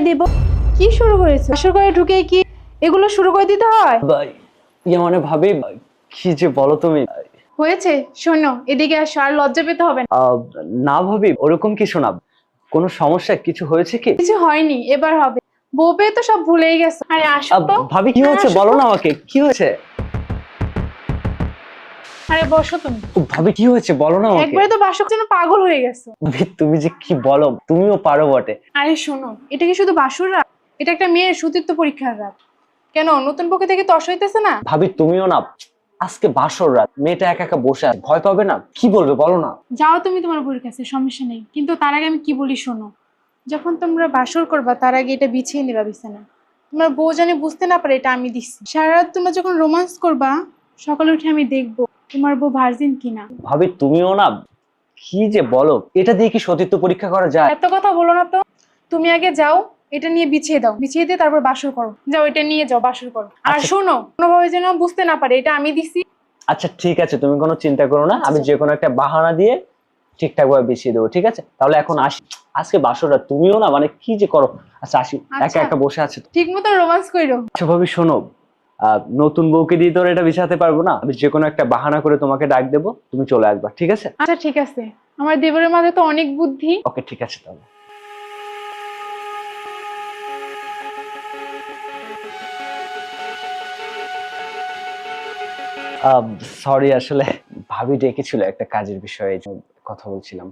দিব। কি শুরু করেছে আসর করে ঢুকে কি এগুলো শুরু করে দিতে হয়? ভাই ইয়ে মানে ভাবি কি যে বলো তুমি? হয়েছে শোনো এদিকে আসো আর লজ্জা পেতে হবে না। আহ, না ভাবি ওরকম কিছু না। কোনো সমস্যা কিছু হয়েছে কি? কিছু হয়নি এবার হবে। বউ পেয়ে তো সব ভুলেই গেছে। আরে আসো আহ, তো। ভাবি কি হয়েছে? আসো বলো না আমাকে কি হয়েছে? আরে বসো তুমি। ভাবি কি হয়েছে? বলো না আমাকে। একবারে তো বাসক যেন পাগল হয়ে গেছো। ভাবি তুমি যে কি বলো তুমিও পারো বটে। আরে শোনো এটা কি শুধু বাসুর রাত? এটা একটা মেয়ের সতীত্ব পরীক্ষার রাত। কেন নতুন পক্ষে থেকে তস হইতেছে না? ভাবি তুমিও না। আজকে বাসর রাত মেয়েটা একা একা বসে আছে। ভয় পাবে না? কি বলবে বলো না। যাও তুমি তোমার বউর কাছে সমস্যা নেই। কিন্তু তার আগে আমি কি বলি শোনো যখন তোমরা বাসর করবা তার আগে এটা বিছিয়ে নেবা বিছানা। তোমার বউ জানি বুঝতে না পারে এটা আমি দিচ্ছি। সারা রাত তোমরা যখন রোমান্স করবা সকালে উঠে আমি দেখব। তোমার বউ ভার্জিন কিনা? ভাবি তুমিও না কি যে বলো? এটা দিয়ে কি সতীত্ব পরীক্ষা করা যায়? এত কথা বলো না তো। তুমি আগে যাও এটা নিয়ে বিছিয়ে দাও। বিছিয়ে দিয়ে তারপর বাসর করো। যাও এটা নিয়ে যাও বাসর করো। আর আচ্ছা। শোনো কোনোভাবে যেন বুঝতে না পারে এটা আমি দিছি। আচ্ছা ঠিক আছে তুমি কোনো চিন্তা করো না। আমি আচ্ছা। যে কোনো একটা বাহানা দিয়ে ঠিকঠাক ভাবে বিছিয়ে দেবো ঠিক আছে? তাহলে এখন আসি। আজকে বাসররা তুমিও না মানে কি যে করো? আচ্ছা আসি। একা আচ্ছা। একা বসে আছে ঠিক মতো রোমান্স করো আচ্ছা ভাবি শোনো নতুন বউকে দিয়ে তোর এটা বিছাতে পারব না? আমি যে কোনো একটা বাহানা করে তোমাকে ডাক দেবো তুমি চলে আসবা ঠিক আছে? আচ্ছা ঠিক আছে। আমার দেবরের মাঝে তো অনেক বুদ্ধি। ওকে ঠিক আছে তাহলে। সরি আসলে ভাবি ডেকেছিল একটা কাজের বিষয়ে কথা বলছিলাম।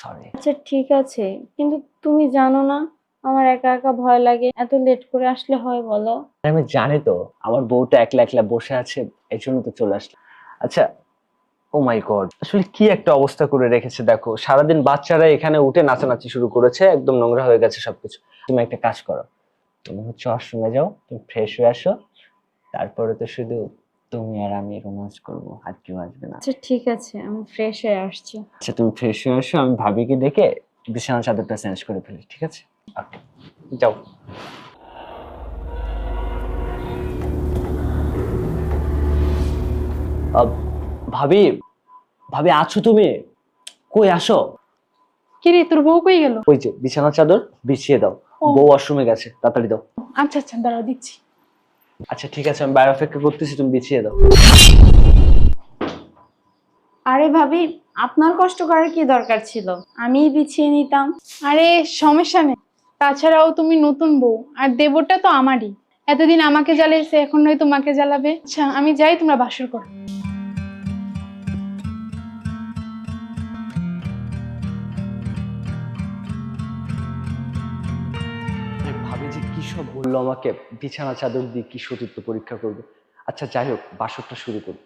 সরি আচ্ছা ঠিক আছে। কিন্তু তুমি জানো না আমার একা একা ভয় লাগে। এত লেট করে আসলে হয় বলো? আমি জানি তো আমার বউটা একলা একলা বসে আছে এই জন্য তো চলে আসলাম। আচ্ছা ও মাই গড আসলে কি একটা অবস্থা করে রেখেছে দেখো সারাদিন বাচ্চারা এখানে উঠে নাচানাচি শুরু করেছে একদম নোংরা হয়ে গেছে সবকিছু। তুমি একটা কাজ করো তুমি হচ্ছে ওয়াশরুমে যাও তুমি ফ্রেশ হয়ে আসো তারপরে তো শুধু তুমি আর আমি রোমান্স করব আর কেউ আসবে না। আচ্ছা ঠিক আছে আমি ফ্রেশ হয়ে আসছি। আচ্ছা তুমি ফ্রেশ হয়ে আসো আমি ভাবিকে ডেকে বিছানা চাদরটা চেঞ্জ করে ফেলি ঠিক আছে? যাও। ভাবি ভাবি আছো তুমি? কই আসো? কি রে তোর বউ কই গেল? ওই যে বিছানা চাদর বিছিয়ে দাও। বউ ওয়াশরুমে গেছে তাড়াতাড়ি দাও। আচ্ছা আচ্ছা দাঁড়াও দিচ্ছি। আচ্ছা ঠিক আছে আমি বাইরে অপেক্ষা করতেছি তুমি বিছিয়ে দাও। আরে ভাবি আপনার কষ্ট করার কি দরকার ছিল? আমিই বিছিয়ে নিতাম। আরে সমস্যা নেই। তাছাড়াও তুমি নতুন বউ, আর দেবরটা তো আমারই। এতদিন আমাকে জ্বালিয়েছে এখন নয় তোমাকে জ্বালাবে? আচ্ছা আমি যাই, তোমরা বাসর করো। ভাবি যে কি সব বলল আমাকে, বিছানা চাদর দিয়ে কি সতীত্ব পরীক্ষা করবে। আচ্ছা যাই হোক, বাসরটা শুরু করি।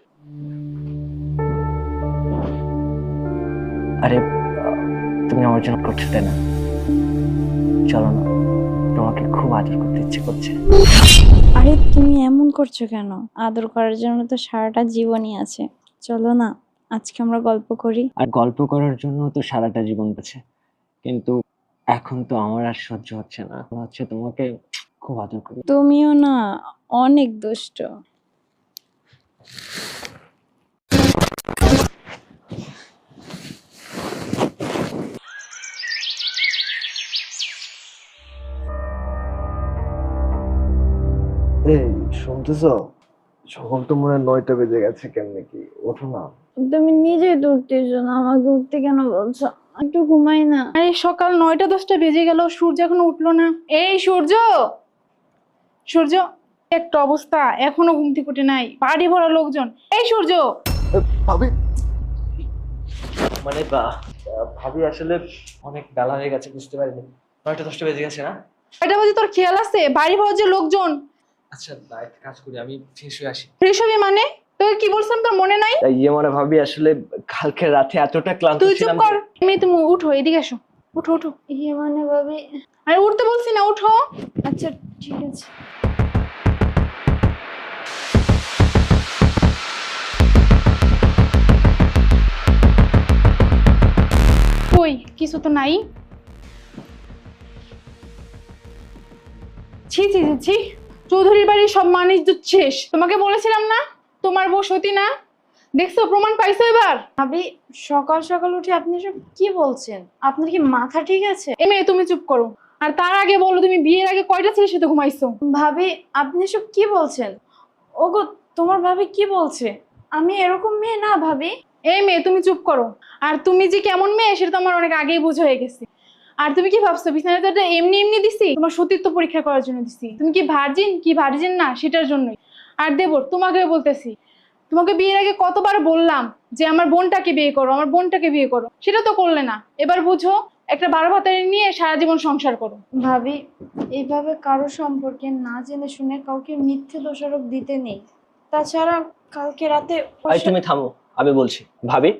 আরে, তুমি আমার জন্য করছ না? চলো না। তোমাকে খুব আদর করতে ইচ্ছে করছে। আরে তুমি এমন করছ কেন? আদর করার জন্য তো সারাটা জীবনই আছে। চলো না আজকে আমরা গল্প করি। আর গল্প করার জন্য তো সারাটা জীবন আছে। কিন্তু এখন তো আমার আর সহ্য হচ্ছে না। হচ্ছে তোমাকে খুব আদর করি। তুমিও না অনেক দুষ্ট। এই শুনতেছো? সকাল তো মনে হয় নয়টা বেজে গেছে কেমনে কি? ওঠো না। তুমি নিজেই তো উঠতেছো না আমাকে উঠতে কেন বলছো? একটু ঘুমাই না। আরে সকাল নয়টা দশটা বেজে গেল সূর্য এখনও উঠল না। এই সূর্য! সূর্য একটা অবস্থা এখনও ঘুম থেকে উঠে নাই। বাড়ি ভরা লোকজন। এই সূর্য! ভাবি! মানে বা ভাবি আসলে অনেক বেলা হয়ে গেছে বুঝতে পারিনি। নয়টা দশটা বেজে গেছে না? এটা বাজে তোর খেয়াল আছে? বাড়ি ভরা যে লোকজন আচ্ছা না একটা কাজ করি আমি ফ্রেশ হয়ে আসি। ফ্রেশ হবি মানে? তোকে কি বলছিলাম তোর মনে নাই? ইয়ে মানে ভাবি আসলে কালকে রাতে এতটা ক্লান্ত তুই চুপ ছিলাম কর। যে- এমনি তুমি উঠো এদিকে এসো। উঠো উঠো। ইয়ে মানে ভাবি। আরে উঠতে বলছি না উঠো। আচ্ছা ঠিক আছে। কই? কিছু তো নাই। ছি ছি ছি ছি। চৌধুরীর বাড়ির সব মান ইজ্জত শেষ। তোমাকে বলেছিলাম না? তোমার বউ সতী না? দেখছ প্রমাণ পাইছো এবার? ভাবি সকাল সকাল উঠে আপনি সব কি বলছেন? আপনার কি মাথা ঠিক আছে? এ মেয়ে তুমি চুপ করো। আর তার আগে বলো তুমি বিয়ের আগে কয়টা ছেলের সাথে ঘুমাইছো? ভাবি আপনি সব কি বলছেন? ওগো তোমার ভাবি কি বলছে? আমি এরকম মেয়ে না ভাবি। এই মেয়ে তুমি চুপ করো। আর তুমি যে কেমন মেয়ে সেটা তো আমার অনেক আগেই বোঝা হয়ে গেছে। আর তুমি কি ভাবছ? বিছানাটা এমনি এমনি দিছি? তোমার সতীত্ব পরীক্ষা করার জন্য দিছি। তুমি কি ভার্জিন কি ভার্জিন না? সেটার জন্যই। আর দেবর তোমাকে বলতেছি। তোমাকে বিয়ের আগে কতবার বললাম যে আমার বোনটাকে বিয়ে করো আমার বোনটাকে বিয়ে করো? সেটা তো করলে না। এবার বুঝো একটা বারো ভাতারি নিয়ে সারা জীবন সংসার করো। ভাবি এইভাবে কারও সম্পর্কে না জেনে শুনে কাউকে মিথ্যে দোষারোপ দিতে নেই। তাছাড়া কালকে রাতে তুমি থামো আমি বলছি। ভাবি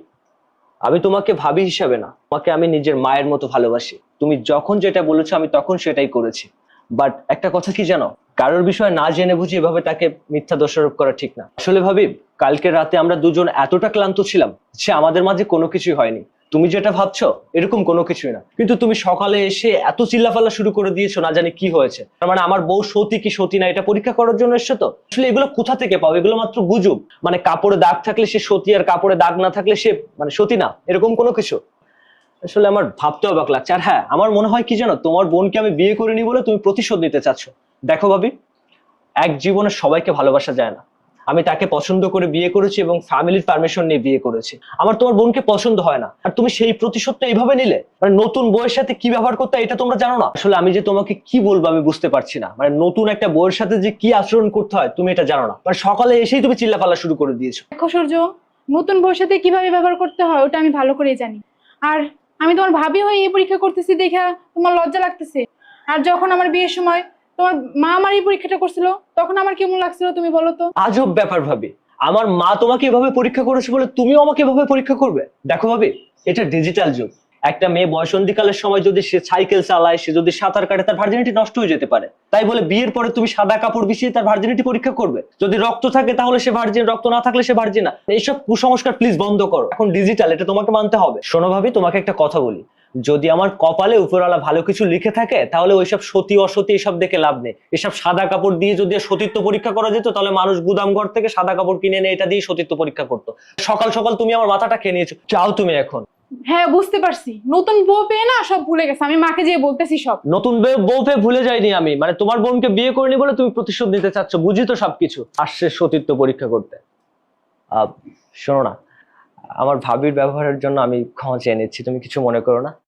আমি তোমাকে ভাবি হিসাবে না, তোমাকে আমি নিজের মায়ের মতো ভালোবাসি। তুমি যখন যেটা বলেছ, আমি তখন সেটাই করেছি। বাট একটা কথা কি জানো? কারোর বিষয়ে না জেনে বুঝি এভাবে তাকে মিথ্যা দোষারোপ করা ঠিক না। আসলে ভাবি, কালকে রাতে আমরা দুজন এতটা ক্লান্ত ছিলাম যে আমাদের মাঝে কোনো কিছুই হয়নি। তুমি যেটা ভাবছ, এরকম কোনো কিছুই না। কিন্তু তুমি সকালে এসে এত চিল্লাফাল্লা শুরু করে দিয়েছ, না জানি কি হয়েছে। তার মানে আমার বউ সতী কি সতী না, এটা পরীক্ষা করার জন্য এসছো তো? আসলে এগুলো কোথা থেকে পাও? এগুলো মাত্র গুজব। মানে কাপড়ে দাগ থাকলে সে সতী আর কাপড়ে দাগ না থাকলে সে মানে সতী না, এরকম কোনো কিছু? আসলে আমার ভাবতে অবাক লাগছে। আর হ্যাঁ আমার মনে হয় কি জানো, তোমার বোনকে আমি বিয়ে করিনি বলে তুমি প্রতিশোধ নিতে চাচ্ছ। দেখো ভাবি, এক জীবনে সবাইকে ভালোবাসা যায় না। আমি তাকে পছন্দ করে বিয়ে করেছি এবং ফ্যামিলির পারমিশন নিয়ে বিয়ে করেছি। আমার তোমার বোনকে পছন্দ হয় না। আর তুমি সেই প্রতিশোধটা এইভাবে নিলে? মানে নতুন বইয়ের সাথে কি ব্যবহার করতে এটা তোমরা জানো না? আসলে আমি যে তোমাকে কি বলব আমি বুঝতে পারছি না। মানে নতুন একটা বইয়ের সাথে যে কি আচরণ করতে হয় তুমি এটা জানো না। মানে সকালে এসেই তুমি চিল্লাপাল্লা শুরু করে দিয়েছ। দেখো সূর্য, নতুন বইয়ের সাথে কীভাবে ব্যবহার করতে হয় ওটা আমি ভালো করেই জানি। আর আমি তোমার ভাবি হয়ে এই পরীক্ষা করতেছি দেখা তোমার লজ্জা লাগতেছে। আর যখন আমার বিয়ের সময় তোমার মা আমার এই পরীক্ষাটা করছিল, তখন আমার কেমন লাগছিল তুমি বলো তো? আজব ব্যাপার ভাবি। আমার মা তোমাকে এভাবে পরীক্ষা করেছে বলে তুমিও আমাকে এভাবে পরীক্ষা করবে? দেখো ভাবি, এটা ডিজিটাল যুগ। একটা মেয়ে বয়সন্ধিকালের সময় যদি সে সাইকেল চালায়, সে যদি সাঁতার কাটে, তার ভার্জিনিটি নষ্ট হয়ে যেতে পারে। তাই বলে বিয়ের পরে তুমি সাদা কাপড় বিছিয়ে তার ভার্জিনিটি পরীক্ষা করবে। যদি রক্ত থাকে তাহলে সে ভার্জিন রক্ত না থাকলে সে ভার্জিন এইসব কুসংস্কার প্লিজ বন্ধ করো। এখন ডিজিটাল এটা তোমাকে মানতে হবে। শোনো ভাবি, তোমাকে একটা কথা বলি। যদি আমার কপালে উপরওয়ালা ভালো কিছু লিখে থাকে তাহলে ওইসব সতী অসতী এসব দেখে লাভ নেই। এসব সাদা কাপড় দিয়ে যদি সতীত্ব পরীক্ষা করা যেত তাহলে মানুষ গুদামঘর থেকে সাদা কাপড় কিনে এনে এটা দিয়ে সতীত্ব পরীক্ষা করতো। সকাল সকাল তুমি আমার মাথাটা খেয়ে নিয়েছো চাও তুমি এখন। হ্যাঁ বুঝতে পারছি। নতুন বউ পেয়ে না সব ভুলে গেছে আমি মাকে যেয়ে বলতেছি সব। নতুন বউ পেয়ে ভুলে যাইনি আমি। মানে তোমার বোনকে বিয়ে করিনি বলে তুমি প্রতিশোধ নিতে চাচ্ছ বুঝি তো সবকিছু। আসছে সতীত্ব পরীক্ষা করতে। আহ, শোনো না আমার ভাবির ব্যবহারের জন্য আমি ক্ষমা চেয়ে নিচ্ছি তুমি কিছু মনে করো না।